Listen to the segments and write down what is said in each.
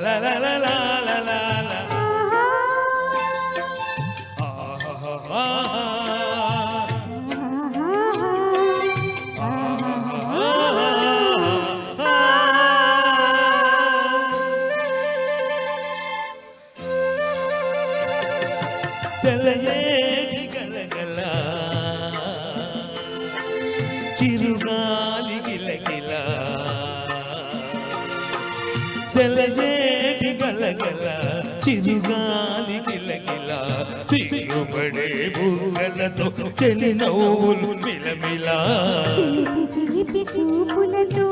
la la la la la la la. चलिए చెలయేటి గలగల చిరుగాలి గిలగిల చిరుబడే బుగ్గలతో చెలి నవ్వులు మిలమిల. చిలిపి చిలిపి చూపులతో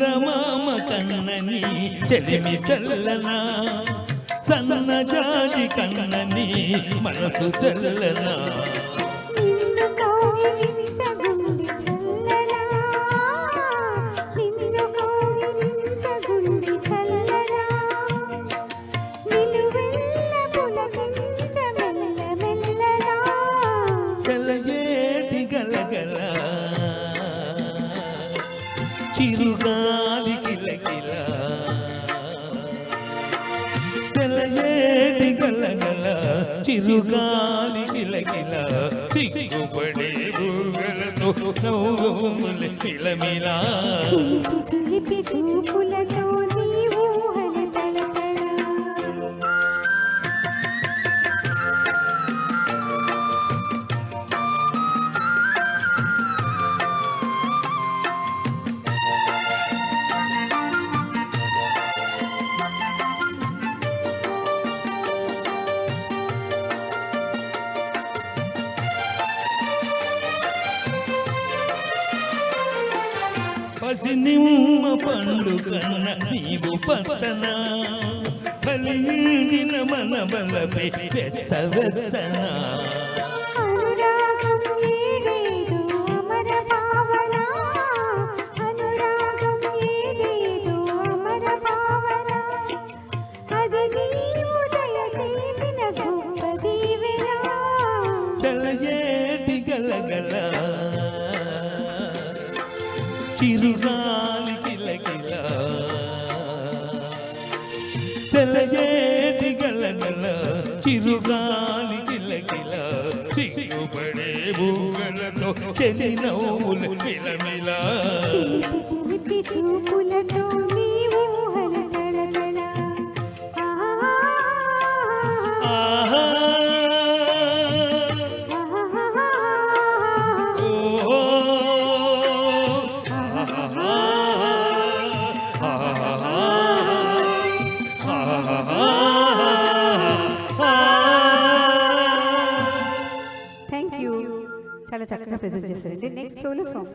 చందమామ కన్నని చెలిమి చల్లనా సన్న జాజి కన్నని మనసు చల్లనా నిన్ను గలగల చిరుగాలి గిలగిల చిక్కుబడే బుగలతో నవ్వులు మిలమిలా చూపి చిలిపి పసి నిమ్మ పండు కన్న నీవు పచ్చన? కలిగిన మన బలపై వెచ్చ చిరుగాలి కిలకిల. చెలయేటి గలగల చిరుగాలి కిలకిల. చిక్కుబడే భూగలతో చెలి నవ్వులు మిలమిలా. చిలిపి చిలిపి చూపులతో చక్కగా ప్రజెంట్ చేశారండి. Next solo song